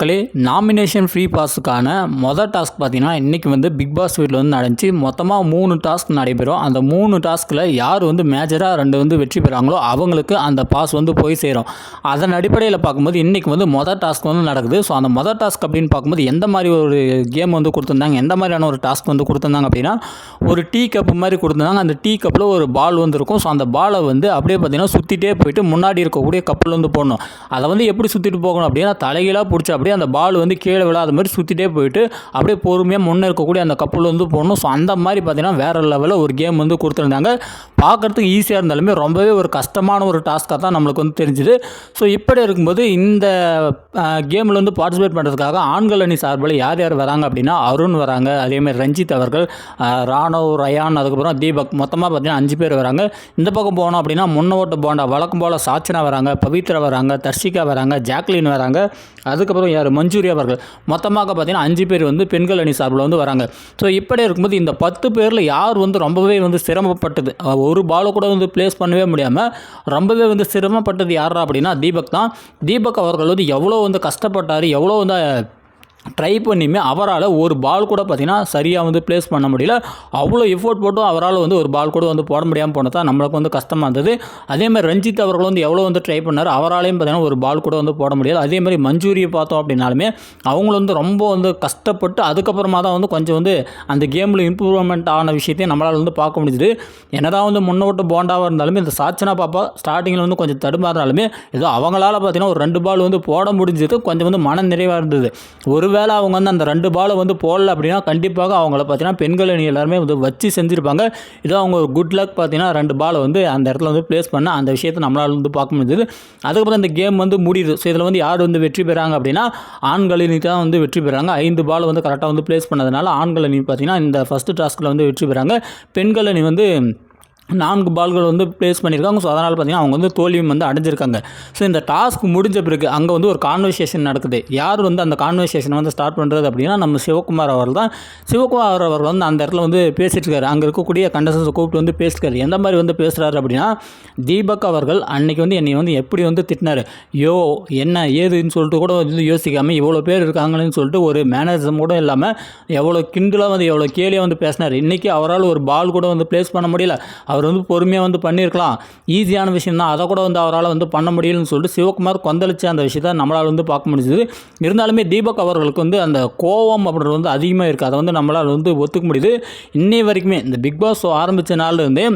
மக்களே nomination free பாஸுக்கான மொதல் task பார்த்தீங்கன்னா இன்றைக்கி வந்து பிக் பாஸ் வீட்டில் வந்து நடந்துச்சு. மொத்தமாக மூணு டாஸ்க் நடைபெறும். அந்த மூணு டாஸ்கில் யார் வந்து மேஜராக ரெண்டு வந்து வெற்றி பெறாங்களோ அவங்களுக்கு அந்த பாஸ் வந்து போய் சேரும். அதன் அடிப்படையில் பார்க்கும்போது இன்றைக்கி வந்து மொதல் டாஸ்க் வந்து நடக்குது. ஸோ அந்த மொதல் டாஸ்க் அப்படின்னு பார்க்கும்போது எந்த மாதிரி ஒரு கேம் வந்து கொடுத்துருந்தாங்க எந்த மாதிரியான ஒரு டாஸ்க் வந்து கொடுத்துருந்தாங்க அப்படின்னா ஒரு டீ கப் மாதிரி கொடுத்துருந்தாங்க. அந்த டீ கப்பில் ஒரு பால் வந்து இருக்கும். ஸோ அந்த பாலை வந்து அப்படியே பார்த்தீங்கன்னா சுற்றிட்டே போயிட்டு முன்னாடி இருக்கக்கூடிய கப்பில் வந்து போடணும். அதை வந்து எப்படி சுற்றிட்டு போகணும் அப்படின்னா தலைகீழாக பிடிச்சி அப்படியே அந்த பால் வந்து கீழே விழாத மாதிரி சுற்றிட்டே போயிட்டு அப்படியே பொறுமையாக முன்னே இருக்கக்கூடிய அந்த கப்பல் வந்து போடணும். ஸோ அந்த மாதிரி பார்த்தீங்கன்னா வேறு லெவலில் ஒரு கேம் வந்து கொடுத்துருந்தாங்க. பார்க்குறதுக்கு ஈஸியாக இருந்தாலுமே ரொம்பவே ஒரு கஷ்டமான ஒரு டாஸ்க்காக தான் நம்மளுக்கு வந்து தெரிஞ்சுது. ஸோ இப்படி இருக்கும்போது இந்த கேமில் வந்து பார்ட்டிசிபேட் பண்ணுறதுக்காக ஆண்கள் அணி சார்பில் யார் யார் வராங்க அப்படின்னா அருண் வராங்க அதேமாதிரி ரஞ்சித் அவர்கள் ராணவ் ரயான் அதுக்கப்புறம் தீபக் மொத்தமாக பார்த்தீங்கன்னா அஞ்சு பேர் வராங்க. இந்த பக்கம் போனோம் அப்படின்னா முன்ன ஓட்டு போண்டா வழக்கம் போல் சாச்சனா வராங்க பவித்ரா வராங்க தர்ஷிகா வராங்க ஜாக்லின் வராங்க. அதுக்கப்புறம் யார் மஞ்சூரி அவர்கள். மொத்தமாக பார்த்தீங்கன்னா அஞ்சு பேர் வந்து பெண்கள் அணி சார்பில் வந்து வராங்க. ஸோ இப்படி இருக்கும்போது இந்த பத்து பேரில் யார் வந்து ரொம்பவே வந்து சிரமப்பட்டது? ஒரு பாலை கூட வந்து ப்ளேஸ் பண்ணவே முடியாமல் ரொம்பவே வந்து சிரமப்பட்டது யாரா அப்படின்னா தீபக் தான். தீபக் அவர்கள் வந்து எவ்வளோ வந்து கஷ்டப்பட்டார் எவ்வளோ வந்து ட்ரை பண்ணியுமே அவரால் ஒரு பால் கூட பார்த்திங்கன்னா சரியாக வந்து ப்ளேஸ் பண்ண முடியல. அவ்வளோ எஃபோர்ட் போட்டும் அவரால் வந்து ஒரு பால் கூட வந்து போட முடியாமல் போனதான் நம்மளுக்கு வந்து கஷ்டமாக இருந்தது. அதே மாதிரி ரஞ்சித் அவர்கள் வந்து எவ்வளோ வந்து ட்ரை பண்ணார் அவராலையும் பார்த்தீங்கன்னா ஒரு பால் கூட வந்து போட முடியல. அதே மாதிரி மஞ்சூரியை பார்த்தோம் அப்படின்னாலுமே அவங்களும் வந்து ரொம்ப வந்து கஷ்டப்பட்டு அதுக்கப்புறமா தான் வந்து கொஞ்சம் வந்து அந்த கேமில் இம்ப்ரூவ்மெண்ட் ஆன விஷயத்தையும் நம்மளால் வந்து பார்க்க முடிஞ்சுது. என்னதான் வந்து முன்னோட்டு போண்டாவாக இருந்தாலுமே இந்த சாச்சனா பாப்பா ஸ்டார்டிங்கில் வந்து கொஞ்சம் தடுமாறினாலுமே ஏதோ அவங்களால பார்த்தீங்கன்னா ஒரு ரெண்டு பால் வந்து போட முடிஞ்சது கொஞ்சம் வந்து மன நிறைவாக இருந்தது. ஒரு ஒருவேளை அவங்க வந்து அந்த ரெண்டு பாலை வந்து போடல அப்படின்னா கண்டிப்பாக அவங்கள பார்த்தீங்கன்னா பெண்கள் அணி எல்லாருமே வந்து வச்சு செஞ்சுருப்பாங்க. இதோ அவங்க ஒரு குட் லக் பார்த்தீங்கன்னா ரெண்டு பாலை வந்து அந்த இடத்துல வந்து ப்ளேஸ் பண்ண அந்த விஷயத்தை நம்மளால் வந்து பார்க்க முடிஞ்சது. அதுக்கப்புறம் இந்த கேம் வந்து முடியுது. ஸோ இதில் வந்து யார் வந்து வெற்றி பெறாங்க அப்படின்னா ஆண்கள் அணி தான் வந்து வெற்றி பெறாங்க. ஐந்து பால் வந்து கரெக்டாக வந்து ப்ளேஸ் பண்ணதுனால ஆண்கள் அணி பார்த்தீங்கன்னா இந்த ஃபஸ்ட்டு டாஸ்கில் வந்து வெற்றி பெறாங்க. பெண்கள் அணி வந்து நான்கு பால்கள் வந்து ப்ளேஸ் பண்ணியிருக்காங்க. ஸோ அதனால் பார்த்தீங்கன்னா அவங்க வந்து தோல்வியும் வந்து அடைஞ்சிருக்காங்க. ஸோ இந்த டாஸ்க் முடிஞ்ச பிறகு அங்கே வந்து ஒரு கான்வர்சேஷன் நடக்குது. யார் வந்து அந்த கான்வர்சேஷன் வந்து ஸ்டார்ட் பண்ணுறது அப்படின்னா நம்ம சிவகுமார் அவர் தான். சிவகுமார் அவர் வந்து அந்த இடத்துல வந்து பேசிட்டுருக்காரு அங்கே இருக்கக்கூடிய கண்டஸ்டன்ஸை கூப்பிட்டு வந்து பேசிருக்காரு எந்த மாதிரி வந்து பேசுகிறாரு அப்படின்னா தீபக் அவர்கள் அன்னைக்கு வந்து என்னை வந்து எப்படி வந்து திட்டினார்? யோ என்ன ஏதுன்னு சொல்லிட்டு கூட வந்து யோசிக்காமல் இவ்வளோ பேர் இருக்காங்கன்னு சொல்லிட்டு ஒரு மேனேஜர் கூட இல்லாமல் எவ்வளோ கிண்டலாக வந்து எவ்வளோ கேலியாக வந்து பேசினார். இன்றைக்கி அவரால் ஒரு பால் கூட வந்து ப்ளேஸ் பண்ண முடியல. அவர் அவர் வந்து பொறுமையாக வந்து பண்ணியிருக்கலாம். ஈஸியான விஷயம் தான் அதை கூட வந்து அவரால் வந்து பண்ண முடியலன்னு சொல்லிட்டு சிவகுமார் கொந்தளிச்ச அந்த விஷயத்தை நம்மளால் வந்து பார்க்க முடிஞ்சது. இருந்தாலுமே தீபக் அவர்களுக்கு வந்து அந்த கோவம் அப்படின்றது வந்து அதிகமாக இருக்குது அதை வந்து நம்மளால் வந்து ஒத்துக்க முடியுது. இன்னை வரைக்குமே இந்த பிக் பாஸ் ஆரம்பித்த நாள்லேருந்தே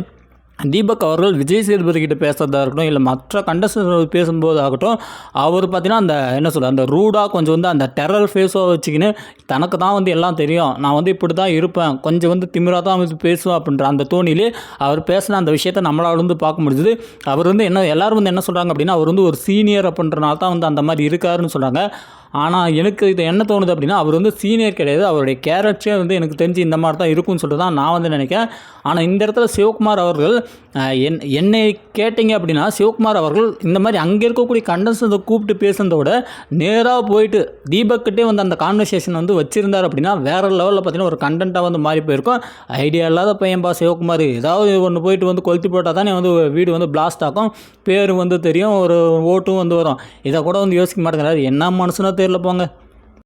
தீபக் அவர்கள் விஜய் சேதுபதி பேசுகிறதா இருக்கட்டும் இல்லை மற்ற கண்டஸ்டன்ட் பேசும்போது ஆகட்டும் அவர் பார்த்தீங்கன்னா அந்த என்ன சொல்கிறது அந்த ரூடாக கொஞ்சம் வந்து அந்த டெரர் ஃபேஸோ வச்சுக்கின்னு தனக்கு தான் வந்து எல்லாம் தெரியும். நான் வந்து இப்படி தான் இருப்பேன். கொஞ்சம் வந்து திமிராக தான் வந்து பேசுவேன் அப்படின்ற அந்த தோணிலே அவர் பேசின அந்த விஷயத்தை நம்மளால் வந்து பார்க்க முடிஞ்சுது. அவர் வந்து என்ன எல்லாரும் வந்து என்ன சொல்கிறாங்க அப்படின்னா அவர் வந்து ஒரு சீனியர் அப்படின்றனால தான் வந்து அந்த மாதிரி இருக்காருன்னு சொல்கிறாங்க ஆனால் எனக்கு இது என்ன தோணுது அப்படின்னா அவர் வந்து சீனியர் கிடையாது. அவருடைய கேரக்டரே வந்து எனக்கு தெரிஞ்சு இந்த மாதிரி தான் இருக்கும்னு சொல்லிட்டு தான் நான் வந்து நினைக்கிறேன். ஆனால் இந்த இடத்துல சிவகுமார் அவர்கள் என் என்னை கேட்டிங்க அப்படின்னா சிவகுமார் அவர்கள் இந்த மாதிரி அங்கே இருக்கக்கூடிய கண்டன்ஸ் கூப்பிட்டு பேசுனதோட விட நேராக போயிட்டு தீபக்கிட்டே வந்து அந்த கான்வர்சேஷன் வந்து வச்சுருந்தார் அப்படின்னா வேறு லெவலில் பார்த்தீங்கன்னா ஒரு கண்டென்ட்டாக வந்து மாறி போயிருக்கும். ஐடியா இல்லாத பையன்பா சிவகுமார் ஏதாவது ஒன்று போயிட்டு வந்து கொளுத்தி போட்டால் தானே வந்து வீடு வந்து பிளாஸ்ட் ஆகும். பேர் வந்து தெரியும் ஒரு ஓட்டும் வந்து வரும். இதை கூட வந்து யோசிக்க மாட்டேங்கிறாரு. என்ன மனுஷனோ தெரியல போங்க.